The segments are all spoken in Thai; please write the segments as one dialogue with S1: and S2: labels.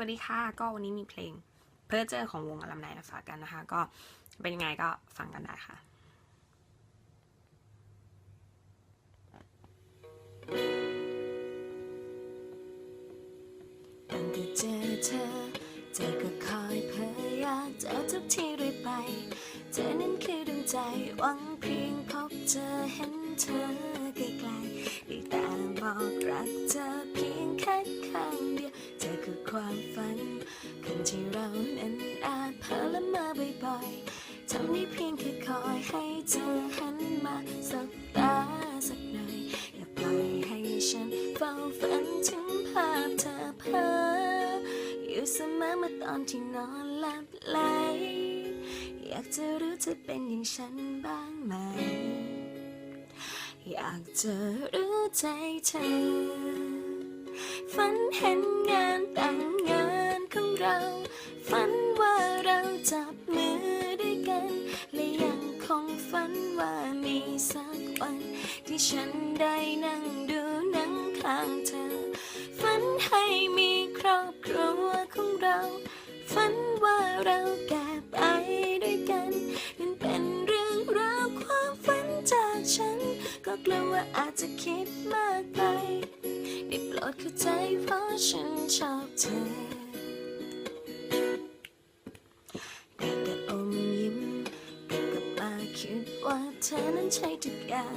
S1: วัสดีค่ะ ก็วันนี้มีเพลงเพื่อเจอของวงอลัมไนมาฝากกันนะคะ ก็เป็นยังไงก็ฟังกันได้ค่ะ
S2: ตั้งแต่เจอเธอเธอก็คอยเผยอยากเจอทุกที่เรื่อยไป เธอนั้นคือดวงใจหวังเพียงพบเจอเห็นเธอไกลๆได้แต่บอกรักเธอานั้นอาจเพ้อละเมอบ่อยๆทำได้เพียงแค่คอยให้เธอหันมาสบตาสักหน่อย อย่าปล่อยให้ฉันเฝ้าฝันถึงภาพเธอเพ้ออยู่เสมอเมื่อตอนที่นอนหลับไหล อยากจะรู้เธอเป็นอย่างฉันบ้างไหม อยากจะรู้ใจเธอ ฝันว่ามีสักวัน ที่ฉันได้นั่งดูหนังข้างเธอ ฝันให้มีครอบครัวของเรา ฝันว่าเราแก่ไปด้วยกันนั่นเป็นเรื่องราวความฝันจากฉัน ก็กลัวว่าอาจจะคิดมากไปได้โปรดเข้าใจเพราะฉันชอบเธอ นั้นใช่ทุกอย่าง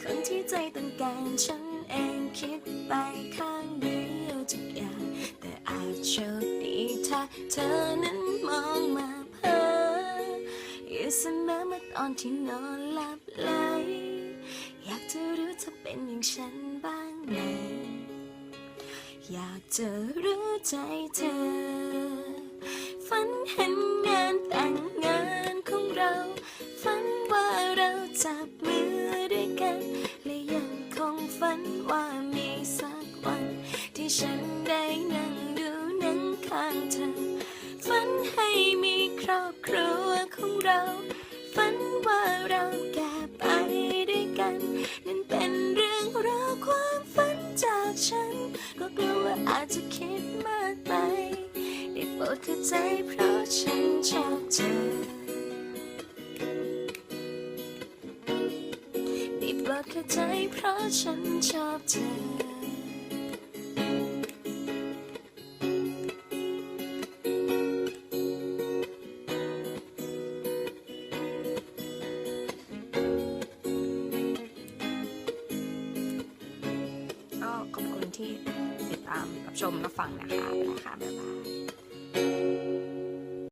S2: คนที่ใจต้องการฉันเองคิดไปข้างเดียวทุกอย่าง แต่อาจโชคดีถ้าเธอนั้นมองมาเพ้ออยู่เสมอเมื่อตอนที่นอนหลับไหลอยากจะรู้เธอเป็นอย่างฉันบ้างไหมอยากจะรู้ใจเธอ ให้มีครอบครัวของเรา ฝันว่าเราแก่ไปด้วยกัน นั่นเป็นเรื่องราวความฝันจากฉัน ก็กลัวว่าอาจจะคิดมากไป ได้โปรดเข้าใจเพราะฉันชอบเธอได้โปรดเข้าใจเพราะฉันชอบเธอ
S1: ที่ติดตามรับชมรับฟังนะคะนะคะบ๊ายบาย